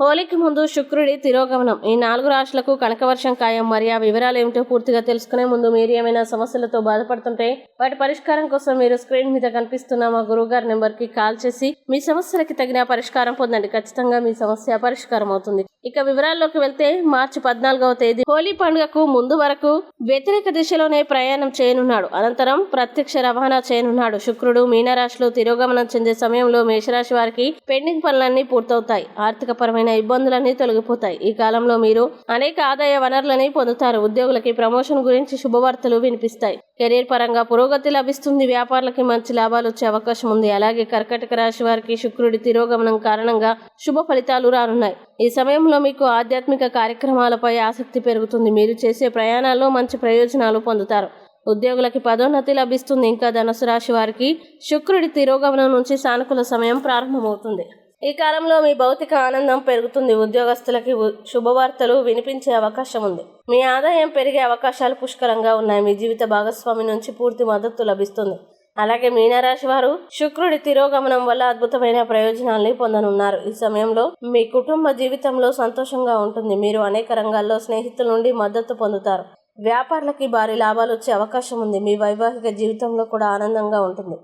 హోలీకి ముందు శుక్రుడి తిరోగమనం. ఈ నాలుగు రాశులకు కనకవర్షం ఖాయం. మరి ఆ వివరాలు ఏమిటో పూర్తిగా తెలుసుకునే ముందు మీరు ఏమైనా సమస్యలతో బాధపడుతుంటే వాటి పరిష్కారం కోసం మీరు స్క్రీన్ మీద కనిపిస్తున్న మా గురువుగారి నెంబర్కి కాల్ చేసి మీ సమస్యలకి తగిన పరిష్కారం పొందండి. ఖచ్చితంగా మీ సమస్య పరిష్కారం అవుతుంది ఇక వివరాల్లోకి వెళ్తే మార్చి పద్నాలుగవ తేదీ హోలీ పండుగకు ముందు వరకు వ్యతిరేక దిశలోనే ప్రయాణం చేయనున్నాడు. అనంతరం ప్రత్యక్ష రవాణా చేయనున్నాడు. శుక్రుడు మీనరాశిలో తిరోగమనం చెందే సమయంలో మేషరాశి వారికి పెండింగ్ పనులన్నీ పూర్తవుతాయి. ఆర్థిక పరమైన ఇబ్బందులన్నీ తొలగిపోతాయి. ఈ కాలంలో మీరు అనేక ఆదాయ వనరులని పొందుతారు. ఉద్యోగులకి ప్రమోషన్ గురించి శుభవార్తలు వినిపిస్తాయి. కెరీర్ పరంగా పురోగతి లభిస్తుంది. వ్యాపారులకి మంచి లాభాలు వచ్చే అవకాశం ఉంది. అలాగే కర్కటక రాశి వారికి శుక్రుడి తిరోగమనం కారణంగా శుభ ఫలితాలు రానున్నాయి. ఈ సమయంలో మీకు ఆధ్యాత్మిక కార్యక్రమాలపై ఆసక్తి పెరుగుతుంది. మీరు చేసే ప్రయాణాల్లో మంచి ప్రయోజనాలు పొందుతారు. ఉద్యోగులకి పదోన్నతి లభిస్తుంది. ఇంకా ధనుసు రాశి వారికి శుక్రుడి తిరోగమనం నుంచి సానుకూల సమయం ప్రారంభమవుతుంది. ఈ కాలంలో మీ భౌతిక ఆనందం పెరుగుతుంది. ఉద్యోగస్తులకి శుభవార్తలు వినిపించే అవకాశం ఉంది. మీ ఆదాయం పెరిగే అవకాశాలు పుష్కలంగా ఉన్నాయి. మీ జీవిత భాగస్వామి నుంచి పూర్తి మద్దతు లభిస్తుంది. అలాగే మీనరాశి వారు శుక్రుడి తిరోగమనం వల్ల అద్భుతమైన ప్రయోజనాల్ని పొందనున్నారు. ఈ సమయంలో మీ కుటుంబ జీవితంలో సంతోషంగా ఉంటుంది. మీరు అనేక రంగాల్లో స్నేహితుల నుండి మద్దతు పొందుతారు. వ్యాపారులకి భారీ లాభాలు వచ్చే అవకాశం ఉంది. మీ వైవాహిక జీవితంలో కూడా ఆనందంగా ఉంటుంది.